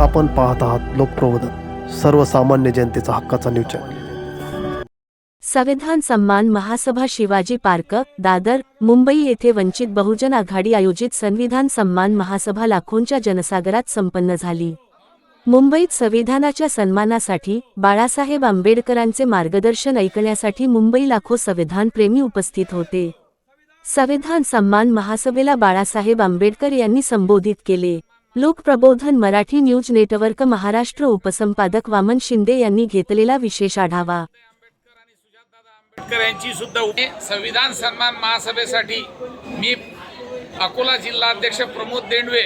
आपण पाहत आहात लोकप्रबोधन सर्वसामान्य जनतेचा हक्काचा न्यूज चॅनल. संविधान सन्मान महासभा शिवाजी पार्क दादर मुंबई येथे वंचित बहुजन आघाडी आयोजित संविधान सन्मान महासभा लाखोंच्या जनसागरात संपन्न झाली. मुंबईत संविधानाच्या सन्मानासाठी बाळासाहेब आंबेडकरांचे मार्गदर्शन ऐकण्यासाठी मुंबई लाखो संविधानप्रेमी उपस्थित होते. संविधान सन्मान महासभेला बाळासाहेब आंबेडकर यांनी संबोधित केले. लोकप्रबोधन मराठी न्यूज नेटवर्क महाराष्ट्र उपसंपादक वामन शिंदे यांनी घेतलेला विशेष आढावा. आंबेडकर यांची सुद्धा संविधान सन्मान महासभेसाठी मी अकोला जिल्हाध्यक्ष प्रमोद देंडवे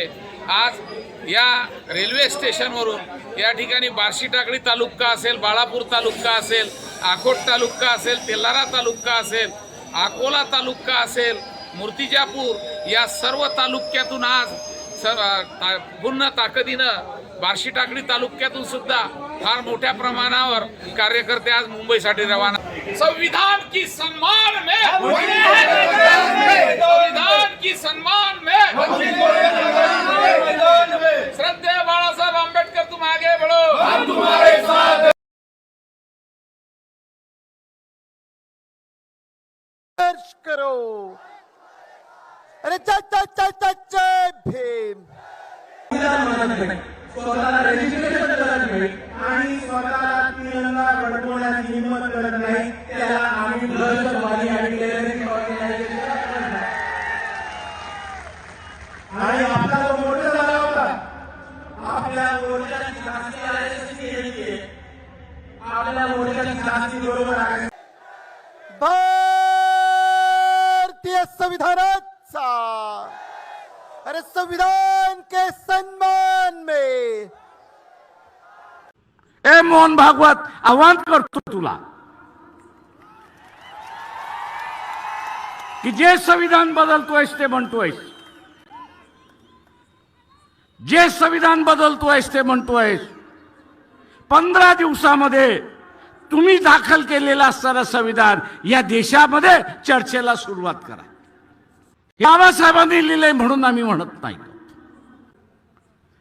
आज या रेल्वे स्टेशनवरून या ठिकाणी बार्शी टाकळी तालुका असेल बाळापूर तालुका असेल आखोट तालुका असेल तेलारा तालुका असेल अकोला तालुका असेल मूर्तिजापूर या सर्व तालुक्यातून आज स- ता- पूर्ण ताकदीनं बार्शी टाकळी तालुक्यातून सुद्धा फार मोठ्या प्रमाणावर कार्यकर्ते आज मुंबईसाठी रवाना. संविधान की सम्मान में! संविधान की सम्मान में! श्रद्धेय बाळासाहेब आंबेडकर तुम आगे बढ़ो! करो। अरे जय भीम. स्वतःला रजिस्ट्रेशन करत नाही आणि स्वतःला तिरंगा फडकवण्याची हिंमत करत नाही. त्याला आम्ही दहशतवादी आणि टेररिस्ट ऑर्गनायझेशन म्हणत नाही. आणि आपला जो मोर्चा झाला होता. आपल्या मोर्चाची केली आपल्या मोर्चाची शास्ती बरोबर आहे. भारतीय संविधानाचा अरे संविधान के सन्मान में। ए मोहन भागवत आव्हान करतो तुला। की जे संविधान बदलतोयस ते म्हणतोयस जे संविधान बदलतोयस ते म्हणतोयस पंधरा दिवसामध्ये तुम्ही दाखल केलेला असणारं संविधान या देशामध्ये चर्चेला सुरुवात करा. बाबासाहेबांनी लिहिलंय म्हणून आम्ही म्हणत नाही.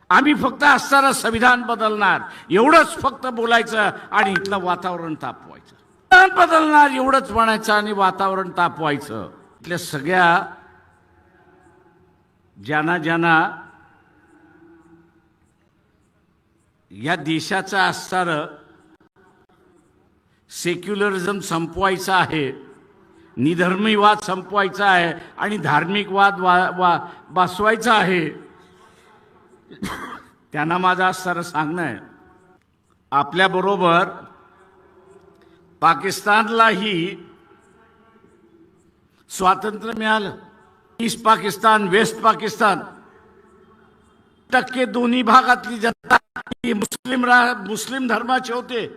आम्ही फक्त असणारं संविधान बदलणार एवढंच फक्त बोलायचं आणि इथलं वातावरण तापवायचं. संविधान बदलणार एवढंच म्हणायचं आणि वातावरण तापवायचं. इथल्या सगळ्या ज्यांना ज्यांना या देशाचं असणारं सेक्युलरिझम संपवायचं आहे निधर्मी वाद संपवायचा आहे आणि धार्मिक वाद वा वा बसवायचा आहे. त्यांना माझं सर सांगणं आहे. आपल्याबरोबर पाकिस्तानलाही स्वातंत्र्य मिळालं. East Pakistan west Pakistan. टक्के दोन्ही भागातली जनता मुस्लिम रा मुस्लिम धर्माचे होते.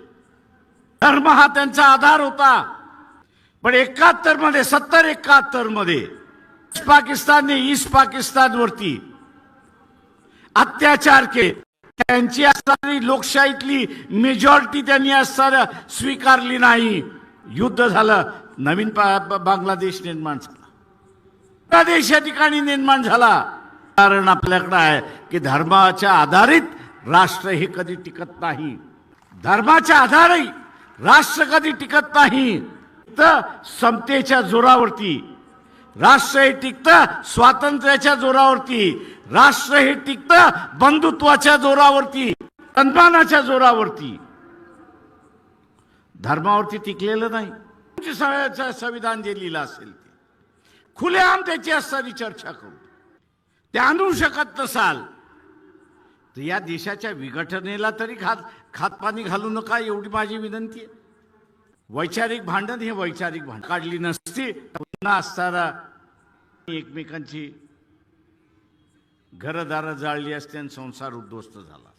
धर्म हा त्यांचा आधार होता. पण एकाहत्तरमध्ये सत्तर एकाहत्तरमध्ये पाकिस्तानने ईस्ट पाकिस्तानवरती अत्याचार केले. त्यांची असणारी लोकशाहीतली मेजॉरिटी त्यांनी असताना स्वीकारली नाही. युद्ध झालं नवीन बांगलादेश निर्माण झाला. बांगलादेश या ठिकाणी निर्माण झाला. कारण आपल्याकडं आहे की धर्माच्या आधारित राष्ट्र हे कधी टिकत नाही. धर्माच्या आधारे राष्ट्र कधी टिकत नाही. तर समतेच्या जोरावरती. राष्ट्र हे टिकतं स्वातंत्र्याच्या जोरावरती. राष्ट्र हे टिकतं बंधुत्वाच्या जोरावरती सन्मानाच्या जोरावरती. धर्मावरती टिकलेलं नाही. तुमच्या सगळ्याचं संविधान जे लिहिलं असेल ते. खुलेआम त्याची असणारी चर्चा करू. ते आणू शकत नसाल. तर या देशाच्या विघटनेला तरी खात खातपाणी घालू नका एवढी माझी विनंती आहे. वैचारिक भांडण हे वैचारिक भांडण. काढली नसती पुन्हा असताना एकमेकांची घरदारं जाळली असते आणि संसार उद्ध्वस्त झाला.